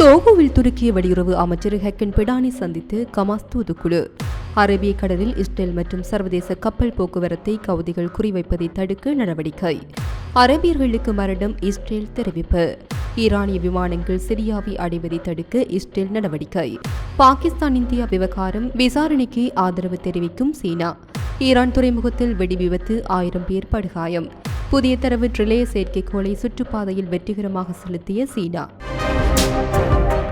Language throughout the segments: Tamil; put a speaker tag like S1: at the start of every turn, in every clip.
S1: தோகுவில் துருக்கிய வெளியுறவு அமைச்சர் ஹெக்கன் பிடானி சந்தித்து கமாஸ் தூதுக்குழு. அரேபிய கடலில் இஸ்ரேல் மற்றும் சர்வதேச கப்பல் போக்குவரத்தை கவுதிகள் குறிவைப்பதை தடுக்க நடவடிக்கை. அரேபியர்களுக்கு மரணம் இஸ்ரேல் தெரிவிப்பு. ஈரானிய விமானங்கள் சிரியாவை அடைவதை தடுக்க இஸ்ரேல் நடவடிக்கை. பாகிஸ்தான் இந்தியா விவகாரம் விசாரணைக்கு ஆதரவு தெரிவிக்கும் சீனா. ஈரான் துறைமுகத்தில் வெடி விபத்து ஆயிரம் பேர் படுகாயம். புதிய தரவு ரிலே செயற்கைக்கோளை சுற்றுப்பாதையில் வெற்றிகரமாக செலுத்திய சீனா.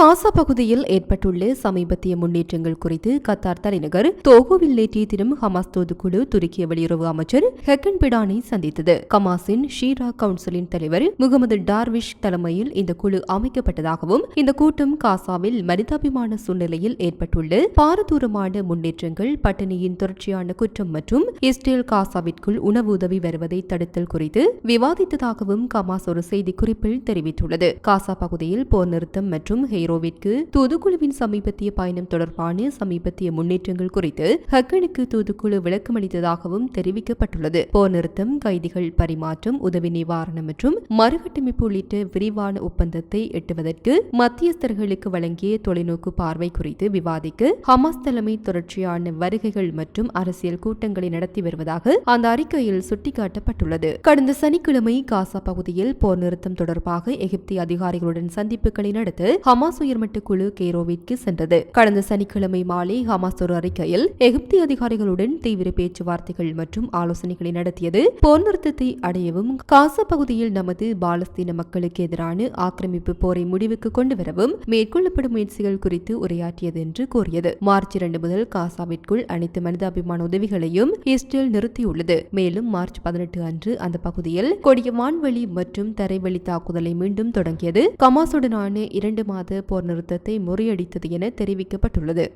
S1: காசா பகுதியில் ஏற்பட்டுள்ள சமீபத்திய முன்னேற்றங்கள் குறித்து கத்தார் தலைநகர் தோகோவில் நேற்றைய தினம் ஹமாஸ் தூதுக்குழு துருக்கிய வெளியுறவு அமைச்சர் ஹெக்கன் பிடானை சந்தித்தது. கமாஸின் ஷீரா கவுன்சிலின் தலைவர் முகமது டார்விஷ் தலைமையில் இந்த குழு அமைக்கப்பட்டதாகவும் இந்த கூட்டம் காசாவில் மனிதாபிமான சூழ்நிலையில் ஏற்பட்டுள்ள பாரதூரமான முன்னேற்றங்கள் பட்டினியின் தொடர்ச்சியான குற்றம் மற்றும் இஸ்ரேல் காசாவிற்குள் உணவு உதவி வருவதை தடுத்தல் குறித்து விவாதித்ததாகவும் கமாஸ் ஒரு செய்திக்குறிப்பில் தெரிவித்துள்ளது. காசா பகுதியில் போர் நிறுத்தம் மற்றும் ஹெய்ரோவிற்கு தூதுக்குழுவின் சமீபத்திய பயணம் தொடர்பான சமீபத்திய முன்னேற்றங்கள் குறித்து ஹக்கனுக்கு தூதுக்குழு விளக்கமளித்ததாகவும் தெரிவிக்கப்பட்டுள்ளது. போர் நிறுத்தம் கைதிகள் பரிமாற்றம் உதவி நிவாரணம் மற்றும் மறுகட்டமைப்பு உள்ளிட்ட விரிவான ஒப்பந்தத்தை எட்டுவதற்கு மத்தியஸ்தர்களுக்கு வழங்கிய தொலைநோக்கு பார்வை குறித்து விவாதிக்க ஹமாஸ் தலைமை தொடர்ச்சியான வருகைகள் மற்றும் அரசியல் கூட்டங்களை நடத்தி வருவதாக அந்த அறிக்கையில் சுட்டிக்காட்டப்பட்டுள்ளது. கடந்த சனிக்கிழமை காசா பகுதியில் போர் நிறுத்தம் தொடர்பாக எகிப்திய அதிகாரிகளுடன் சந்திப்புகளை நடத்த ஹமாஸ் உயர்மட்ட குழு கெய்ரோவிற்கு சென்றது. கடந்த சனிக்கிழமை மாலை ஹமாஸ் ஒரு அறிக்கையில் எகிப்திய அதிகாரிகளுடன் தீவிர பேச்சுவார்த்தைகள் மற்றும் ஆலோசனைகளை நடத்தியது. போர் நிறுத்தத்தை அடையவும் காசா பகுதியில் நமது பாலஸ்தீன மக்களுக்கு எதிரான ஆக்கிரமிப்பு போரை முடிவுக்கு கொண்டுவரவும் மேற்கொள்ளப்படும் முயற்சிகள் குறித்து உரையாற்றியது என்று கூறியது. மார்ச் இரண்டு முதல் காசாவிற்குள் அனைத்து மனிதாபிமான உதவிகளையும் இஸ்ரேல் நிறுத்தியுள்ளது. மேலும் மார்ச் பதினெட்டு அன்று அந்த பகுதியில் கொடிய வான்வெளி மற்றும் தரைவழி தாக்குதலை மீண்டும் தொடங்கியது. கமாசுடனான இரண்டு மாத போர் நிறுத்தத்தை முறியடித்தது என தெரிவிக்கப்பட்டுள்ளது.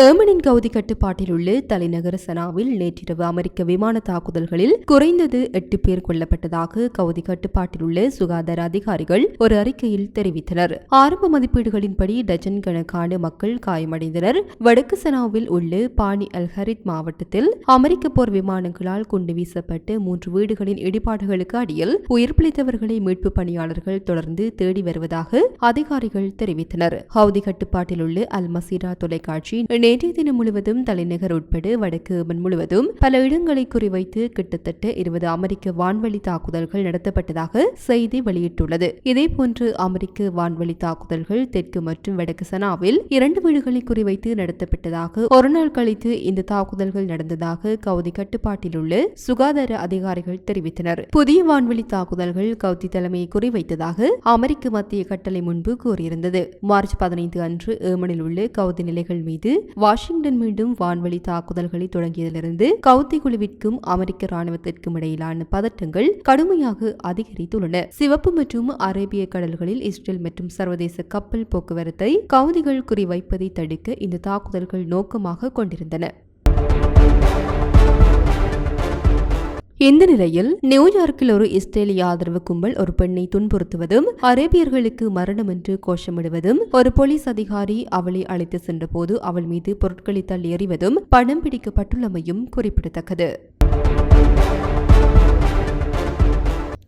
S1: ஏமனின் கவுதி கட்டுப்பாட்டில் உள்ள தலைநகர் சனாவில் நேற்றிரவு அமெரிக்க விமான தாக்குதல்களில் குறைந்தது எட்டு பேர் கொல்லப்பட்டதாக கவுதி கட்டுப்பாட்டில் உள்ள சுகாதார அதிகாரிகள் ஒரு அறிக்கையில் தெரிவித்தனர். ஆரம்ப மதிப்பீடுகளின்படி டஜன் கணக்கான மக்கள் காயமடைந்தனர். வடக்கு சனாவில் உள்ள பானி அல்ஹரித் மாவட்டத்தில் அமெரிக்க போர் விமானங்களால் குண்டு வீசப்பட்டு மூன்று வீடுகளின் இடிபாடுகளுக்கு அடியில் உயிர் பிழைத்தவர்களை மீட்பு பணியாளர்கள் தொடர்ந்து தேடி வருவதாக அதிகாரிகள் தெரிவித்தனர். ஹவுதி கட்டுப்பாட்டில் உள்ள அல் மசீரா தொலைக்காட்சி நேற்றைய தினம் முழுவதும் தலைநகர் உட்பட வடக்கு ஏமன் முழுவதும் பல இடங்களை குறிவைத்து கிட்டத்தட்ட இருபது அமெரிக்க வான்வழி தாக்குதல்கள் நடத்தப்பட்டதாக செய்தி வெளியிட்டுள்ளது. இதேபோன்று அமெரிக்க வான்வழி தாக்குதல்கள் தெற்கு மற்றும் வடக்கு சனாவில் இரண்டு வீடுகளை குறிவைத்து நடத்தப்பட்டதாக ஒரு நாள் கழித்து இந்த தாக்குதல்கள் நடந்ததாக கவுதி கட்டுப்பாட்டில் உள்ள சுகாதார அதிகாரிகள் தெரிவித்தனர். புதிய வான்வழி தாக்குதல்கள் கவுதி தலைமையை குறிவைத்ததாக அமெரிக்க மத்திய கட்டளை முன்பு கூறியிருந்தது. மார்ச் பதினைந்து அன்று ஏமனில் உள்ள கவுதி நிலைகள் மீது வாஷிங்டன் மீண்டும் வான்வழி தாக்குதல்களை தொடங்கியதிலிருந்து கவுத்தி குழுவிற்கும் அமெரிக்க ராணுவத்திற்கும் இடையிலான பதட்டங்கள் கடுமையாக அதிகரித்துள்ளன. சிவப்பு மற்றும் அரேபிய கடல்களில் இஸ்ரேல் மற்றும் சர்வதேச கப்பல் போக்குவரத்தை கவுதிகள் குறிவைப்பதை தடுக்க இந்த தாக்குதல்கள் நோக்கமாக கொண்டிருந்தன. இந்த நிலையில் நியூயார்க்கில் ஒரு இஸ்ரேலிய ஆதரவு கும்பல் ஒரு பெண்ணை துன்புறுத்துவதும் அரேபியர்களுக்கு மரணம் என்று கோஷமிடுவதும் ஒரு போலீஸ் அதிகாரி அவளை அழைத்து சென்றபோது அவள் மீது பொருட்களை தள்ளி எறிவதும் பணம் பிடிக்கப்பட்டுள்ளமையும் குறிப்பிடத்தக்கது.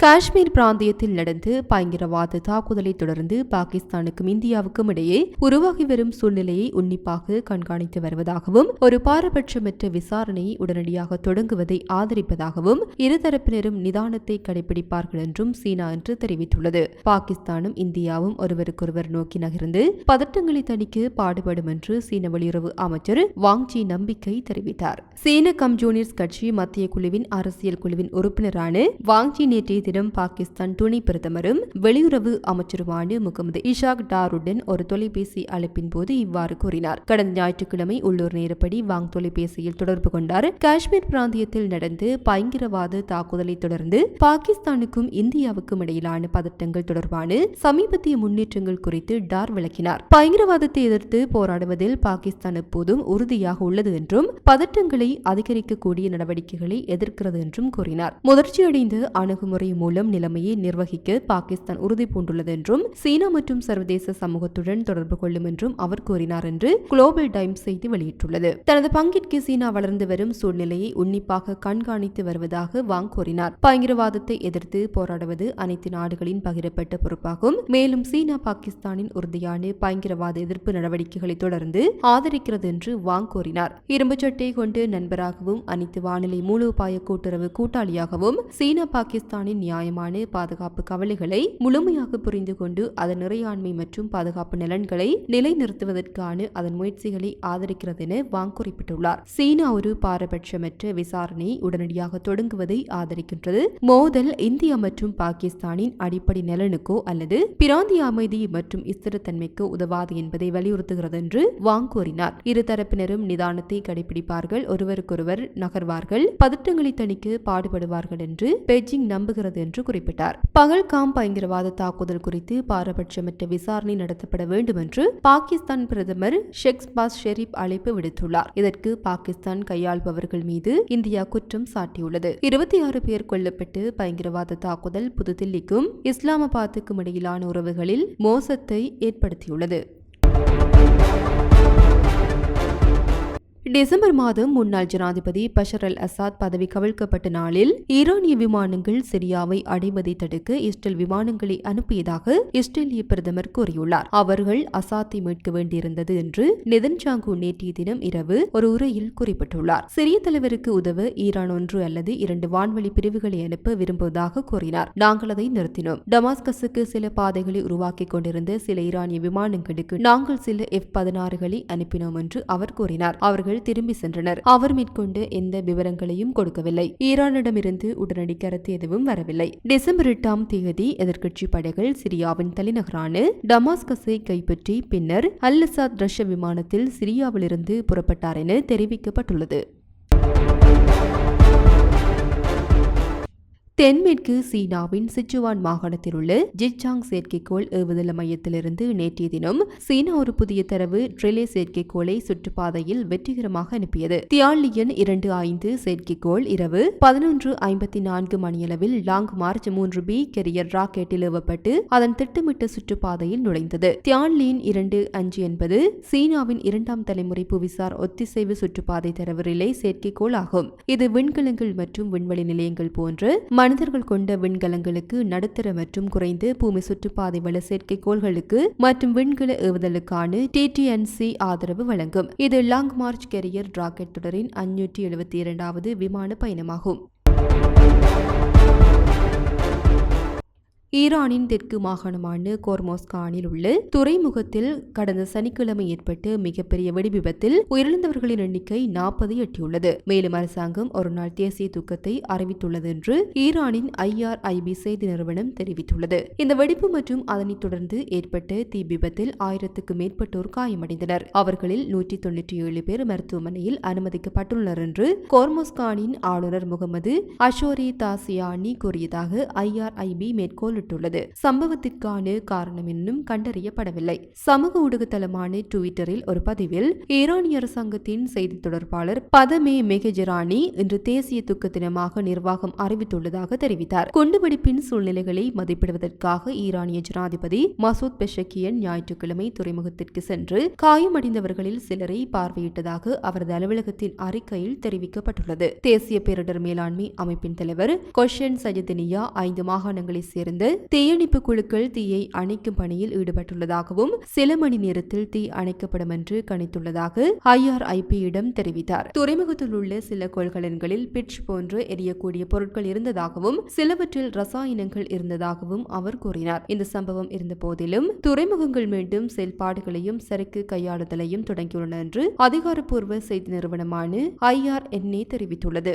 S1: காஷ்மீர் பிராந்தியத்தில் நடந்து பயங்கரவாத தாக்குதலை தொடர்ந்து பாகிஸ்தானுக்கும் இந்தியாவுக்கும் இடையே உருவாகி வரும் சூழ்நிலையை உன்னிப்பாக கண்காணித்து வருவதாகவும் ஒரு பாரபட்சமற்ற விசாரணையை உடனடியாக தொடங்குவதை ஆதரிப்பதாகவும் இருதரப்பினரும் நிதானத்தை கடைபிடிப்பார்கள் என்றும் சீனா என்று தெரிவித்துள்ளது. பாகிஸ்தானும் இந்தியாவும் ஒருவருக்கொருவர் நோக்கி நகர்ந்து பதட்டங்களை தணிக்க பாடுபடும் என்று சீன வெளியுறவு அமைச்சர் வாங்ஜி நம்பிக்கை தெரிவித்தார். சீன கம்யூனிஸ்ட் கட்சி மத்திய குழுவின் அரசியல் குழுவின் உறுப்பினரான வாங்ஜி நேற்றைய தினம் பாகிஸ்தான் துணை பிரதமரும் வெளியுறவு அமைச்சருமான முகமது இஷாக் டாருடன் ஒரு தொலைபேசி அழைப்பின் போது இவ்வாறு கூறினார். கடந்த ஞாயிற்றுக்கிழமை உள்ளூர் நேரப்படி வாங் தொலைபேசியில் தொடர்பு கொண்டார். காஷ்மீர் பிராந்தியத்தில் நடந்து பயங்கரவாத தாக்குதலை தொடர்ந்து பாகிஸ்தானுக்கும் இந்தியாவுக்கும் இடையிலான பதட்டங்கள் தொடர்பான சமீபத்திய முன்னேற்றங்கள் குறித்து டார் விளக்கினார். பயங்கரவாதத்தை எதிர்த்து போராடுவதில் பாகிஸ்தான் எப்போதும் உறுதியாக உள்ளது என்றும் பதட்டங்களை அதிகரிக்கக்கூடிய நடவடிக்கைகளை எதிர்க்கிறது என்றும் கூறினார். முதிர்ச்சியடைந்த அணுகுமுறை மூலம் நிலைமையை நிர்வகிக்க பாகிஸ்தான் உறுதி பூண்டுள்ளது என்றும் சீனா மற்றும் சர்வதேச சமூகத்துடன் தொடர்பு கொள்ளும் என்றும் அவர் கூறினார் என்று குளோபல் டைம்ஸ் செய்தி வெளியிட்டுள்ளது. தனது பங்கிற்கு சீனா வளர்ந்து வரும் சூழ்நிலையை உன்னிப்பாக கண்காணித்து வருவதாக வாங் கூறினார். பயங்கரவாதத்தை எதிர்த்து போராடுவது அனைத்து நாடுகளின் பகிரப்பட்ட பொறுப்பாகும். மேலும் சீனா பாகிஸ்தானின் உறுதியான பயங்கரவாத எதிர்ப்பு நடவடிக்கைகளை தொடர்ந்து ஆதரிக்கிறது என்று வாங் கூறினார். இரும்பு சட்டை கொண்டு நண்பராகவும் அனைத்து வானிலை மூலோபாய கூட்டுறவு கூட்டாளியாகவும் சீனா பாகிஸ்தானின் நியாயமான பாதுகாப்பு கவலைகளை முழுமையாக புரிந்து கொண்டு அதன் இறையாண்மை மற்றும் பாதுகாப்பு நலன்களை நிலைநிறுத்துவதற்கான அதன் முயற்சிகளை ஆதரிக்கிறது என வாங் குறிப்பிட்டுள்ளார். சீனா ஒரு பாரபட்சமற்ற விசாரணையை உடனடியாக தொடங்குவதை ஆதரிக்கின்றது. மோதல் இந்தியா மற்றும் பாகிஸ்தானின் அடிப்படை நலனுக்கோ அல்லது பிராந்திய அமைதி மற்றும் ஸ்திரத்தன்மைக்கோ உதவாது என்பதை வலியுறுத்துகிறது என்று வாங் கூறினார். இரு தரப்பினரும் நிதானத்தை கடைபிடிப்பார்கள். ஒருவருக்கொருவர் நகர்வார்கள். பதட்டங்களை தணிக்க பாடுபடுவார்கள் என்று பெய்ஜிங் நம்புகிறது. என்று குறிப்பிட்டார். பகல்காம் பயங்கரவாத தாக்குதல் குறித்து பாரபட்சமற்ற விசாரணை நடத்தப்பட வேண்டும் என்று பாகிஸ்தான் பிரதமர் ஷெக்ஸ் பாஸ் ஷெரீப் அழைப்பு விடுத்துள்ளார். இதற்கு பாகிஸ்தான் கையாள்பவர்கள் மீது இந்தியா குற்றம் சாட்டியுள்ளது. இருபத்தி ஆறு பேர் கொல்லப்பட்டு பயங்கரவாத தாக்குதல் புதுதில்லிக்கும் இஸ்லாமாபாத்துக்கும் இடையிலான உறவுகளில் மோசத்தை ஏற்படுத்தியுள்ளது. டிசம்பர் மாதம் முன்னாள் ஜனாதிபதி பஷர் அல் அசாத் பதவி கவிழ்க்கப்பட்ட நாளில் ஈரானிய விமானங்கள் சிரியாவை அடைவதை தடுக்க இஸ்ரேல் விமானங்களை அனுப்பியதாக இஸ்ரேலிய பிரதமர் கூறியுள்ளார். அவர்கள் அசாத்தை மீட்க வேண்டியிருந்தது என்று நெதன்சாங்கு நேற்றைய தினம் இரவு ஒரு உரையில் குறிப்பிட்டுள்ளார். சிறிய தலைவருக்கு உதவ ஈரான் ஒன்று அல்லது இரண்டு வான்வழி பிரிவுகளை அனுப்ப விரும்புவதாக கூறினார். நாங்கள் அதை நிறுத்தினோம். டமாஸ்கஸுக்கு சில பாதைகளை உருவாக்கிக் கொண்டிருந்த சில ஈரானிய விமானங்களுக்கு நாங்கள் சில எஃப் பதினாறுகளை அனுப்பினோம் என்று அவர் கூறினார். அவர்கள் திரும்பி சென்றனர். அவர் மேற்கொண்டு எந்த விவரங்களையும் கொடுக்கவில்லை. ஈரானிடமிருந்து உடனடி கருத்து எதுவும் வரவில்லை. டிசம்பர் எட்டாம் தேதி எதிர்க்கட்சி படைகள் சிரியாவின் தலைநகரான டமாஸ்கஸை கைப்பற்றி பின்னர் அல் அசாத் ரஷ்ய விமானத்தில் சிரியாவிலிருந்து புறப்பட்டார் என தெரிவிக்கப்பட்டுள்ளது. தென்மேற்கு சீனாவின் சிச்சுவான் மாகாணத்தில் உள்ள ஜிச்சாங் செயற்கைக்கோள் ஏவுதள மையத்திலிருந்து நேற்றைய தினம் சீனா ஒரு புதிய தரவு ட்ரிலே செயற்கைக்கோளை சுற்றுப்பாதையில் வெற்றிகரமாக அனுப்பியது. தியான்லியன் இரண்டு ஐந்து செயற்கைக்கோள் இரவு பதினொன்று ஐம்பத்தி நான்கு மணியளவில் லாங் மார்ச் மூன்று பி கெரியர் ராக்கெட்டில் ஏவப்பட்டு அதன் திட்டமிட்ட சுற்றுப்பாதையில் நுழைந்தது. தியான்லியன் இரண்டு அஞ்சு என்பது சீனாவின் இரண்டாம் தலைமுறை புவிசார் ஒத்திசைவு சுற்றுப்பாதை தரவு ரிலே செயற்கைக்கோள் ஆகும். இது விண்கலங்கள் மற்றும் விண்வெளி நிலையங்கள் போன்று மனிதர்கள் கொண்ட விண்கலங்களுக்கு நடுத்தர மற்றும் குறைந்த பூமி சுற்றுப்பாதை வள செயற்கைக்கோள்களுக்கு மற்றும் விண்கல ஏவுதலுக்கான டிடிஎன்சி ஆதரவு வழங்கும். இது லாங் மார்ச் கெரியர் ராக்கெட் தொடரின் அஞ்சூற்றி எழுபத்தி இரண்டாவது விமான பயணமாகும். ஈரானின் தெற்கு மாகாணமான கோர்மோஸ்கானில் உள்ள துறைமுகத்தில் கடந்த சனிக்கிழமை ஏற்பட்ட மிகப்பெரிய வெடிவிபத்தில் உயிரிழந்தவர்களின் எண்ணிக்கை நாற்பதை எட்டியுள்ளது. மேலும் அரசாங்கம் ஒருநாள் தேசிய துக்கத்தை அறிவித்துள்ளது என்று ஈரானின் ஐஆர்ஐபி செய்தி நிறுவனம் தெரிவித்துள்ளது. இந்த வெடிப்பு மற்றும் அதனைத் தொடர்ந்து ஏற்பட்ட தீ விபத்தில் ஆயிரத்துக்கு மேற்பட்டோர் காயமடைந்தனர். அவர்களில் நூற்றி தொன்னூற்றி ஏழு பேர் மருத்துவமனையில் அனுமதிக்கப்பட்டுள்ளனர் என்று கோர்மோஸ்கானின் ஆளுநர் முகமது அஷோரி தாசியானி கூறியதாக ஐஆர்ஐபி மேற்கோள் வெளியிட்டுள்ளது. சம்பவத்திற்கான காரணம் இன்னும் கண்டறியப்படவில்லை. சமூக ஊடகத்தளமான டுவிட்டரில் ஒரு பதிவில் ஈரானிய அரசாங்கத்தின் செய்தி தொடர்பாளர் பதமே மெகஜரானி இன்று தேசிய துக்க தினமாக நிர்வாகம் அறிவித்துள்ளதாக தெரிவித்தார். குண்டுவெடிப்பின் சூழ்நிலைகளை மதிப்பிடுவதற்காக ஈரானிய ஜனாதிபதி மசூத் பெஷக்கியன் ஞாயிற்றுக்கிழமை துறைமுகத்திற்கு சென்று காயமடைந்தவர்களில் சிலரை பார்வையிட்டதாக அவரது அலுவலகத்தின் அறிக்கையில் தெரிவிக்கப்பட்டுள்ளது. தேசிய பேரிடர் மேலாண்மை அமைப்பின் தலைவர் கொஷன் சஜதினியா ஐந்து மாகாணங்களைச் சேர்ந்த தீயணைப்பு குழுக்கள் தீயை அணைக்கும் பணியில் ஈடுபட்டுள்ளதாகவும் சில மணி நேரத்தில் தீ அணைக்கப்படும் என்று கணித்துள்ளதாக ஐஆர்ஐபியிடம் தெரிவித்தார். துறைமுகத்தில் உள்ள சில கொள்கலன்களில் பிட்ச் போன்று எரியக்கூடிய பொருட்கள் இருந்ததாகவும் சிலவற்றில் ரசாயனங்கள் இருந்ததாகவும் அவர் கூறினார். இந்த சம்பவம் இருந்த போதிலும் துறைமுகங்கள் மீண்டும் செயல்பாடுகளையும் சரக்கு கையாளுதலையும் தொடங்கியுள்ளன என்று அதிகாரப்பூர்வ செய்தி நிறுவனமான ஐஆர்என்ஏ தெரிவித்துள்ளது.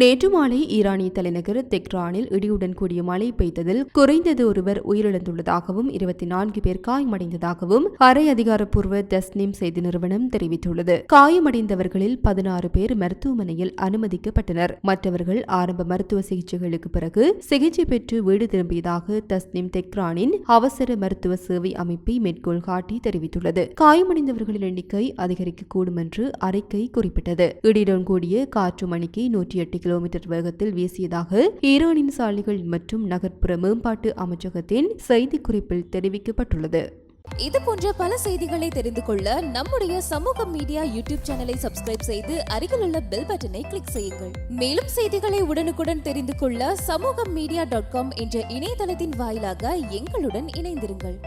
S1: நேற்று மாலை ஈரானிய தலைநகர் தெக்ரானில் இடியுடன் கூடிய மழை பெய்ததில் குறைந்தது ஒருவர் உயிரிழந்துள்ளதாகவும் இருபத்தி நான்கு பேர் காயமடைந்ததாகவும் அரை அதிகாரப்பூர்வ தஸ்னிம் செய்தி நிறுவனம் தெரிவித்துள்ளது. காயமடைந்தவர்களில் பதினாறு பேர் மருத்துவமனையில் அனுமதிக்கப்பட்டனர். மற்றவர்கள் ஆரம்ப மருத்துவ சிகிச்சைகளுக்கு பிறகு சிகிச்சை பெற்று வீடு திரும்பியதாக தஸ்னிம் தெக்ரானின் அவசர மருத்துவ சேவை அமைப்பை மேற்கோள் காட்டி தெரிவித்துள்ளது. காயமடைந்தவர்களின் எண்ணிக்கை அதிகரிக்கக்கூடும் என்று அறிக்கை குறிப்பிட்டது. இடியுடன் கூடிய காற்று மணிக்கு நூற்றி எட்டு கிலோமீட்டர் வேகத்தில் வீசியதாக ஈரானின் சாலைகள் மற்றும் நகர்ப்புற மேம்பாட்டு அமைச்சகத்தின் செய்திக்குறிப்பில் தெரிவிக்கப்பட்டுள்ளது.
S2: இது போன்ற பல செய்திகளை தெரிந்து கொள்ள நம்முடைய சமூக மீடியா யூடியூப் சேனலை சப்ஸ்கிரைப் செய்து அருகிலுள்ள பெல் பட்டனை கிளிக் செய்யுங்கள். மேலும் செய்திகளை உடனுக்குடன் தெரிந்து கொள்ள சமூக மீடியா டாட் காம் என்ற இணையதளத்தின் வாயிலாக எங்களுடன் இணைந்திருங்கள்.